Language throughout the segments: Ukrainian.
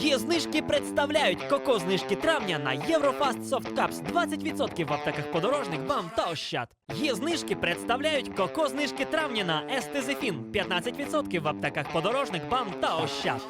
Є знижки представляють коко знижки травня на Єврофаст Cups 20% в аптеках подорожник, бам та ощад. Є знижки представляють коко знижки травня на Естезефін 15% в аптеках подорожник, бам та ощад.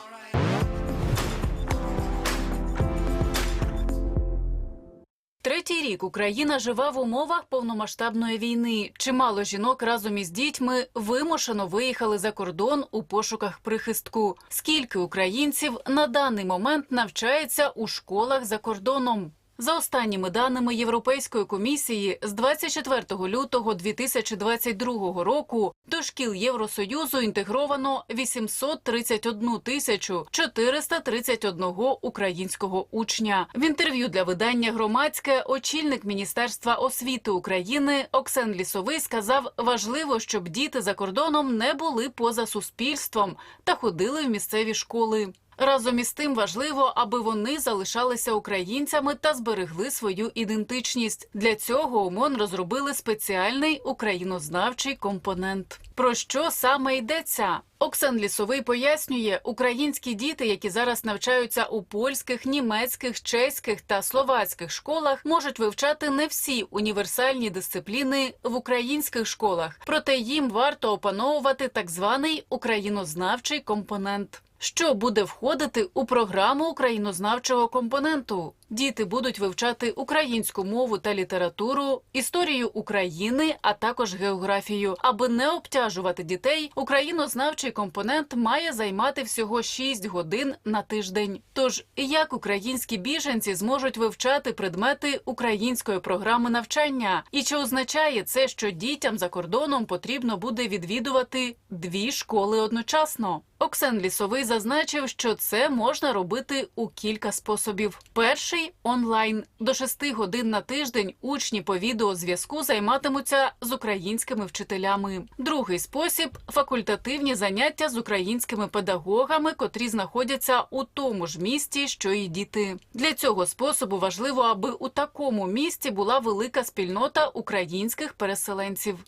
Третій рік Україна живе в умовах повномасштабної війни. Чимало жінок разом із дітьми вимушено виїхали за кордон у пошуках прихистку. Скільки українців на даний момент навчається у школах за кордоном? За останніми даними Європейської комісії, з 24 лютого 2022 року до шкіл Євросоюзу інтегровано 831 тисячу 431 українського учня. В інтерв'ю для видання громадське очільник Міністерства освіти України Оксен Лісовий сказав, важливо, щоб діти за кордоном не були поза суспільством та ходили в місцеві школи. Разом із тим важливо, аби вони залишалися українцями та зберегли свою ідентичність. Для цього ОМОН розробили спеціальний українознавчий компонент. Про що саме йдеться? Оксан Лісовий пояснює, українські діти, які зараз навчаються у польських, німецьких, чеських та словацьких школах, можуть вивчати не всі універсальні дисципліни в українських школах, проте їм варто опановувати так званий українознавчий компонент. Що буде входити у програму українознавчого компоненту? Діти будуть вивчати українську мову та літературу, історію України, а також географію. Аби не обтяжувати дітей, українознавчий компонент має займати всього 6 годин на тиждень. Тож як українські біженці зможуть вивчати предмети української програми навчання? І чи означає це, що дітям за кордоном потрібно буде відвідувати дві школи одночасно? Оксен Лісовий зазначив, що це можна робити у кілька способів. Перший онлайн до шести годин на тиждень учні по відеозв'язку займатимуться з українськими вчителями. Другий спосіб факультативні заняття з українськими педагогами, котрі знаходяться у тому ж місті, що і діти. Для цього способу важливо, аби у такому місті була велика спільнота українських переселенців.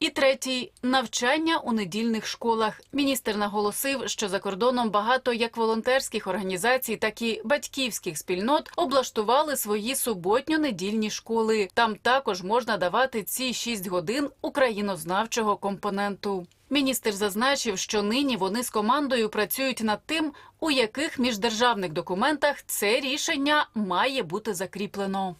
І третій навчання у недільних школах. Міністр наголосив, що за кордоном багато як волонтерських організацій, так і батьківських спільнот облаштували свої суботньо-недільні школи. Там також можна давати ці 6 годин українознавчого компоненту. Міністр зазначив, що нині вони з командою працюють над тим, у яких міждержавних документах це рішення має бути закріплено.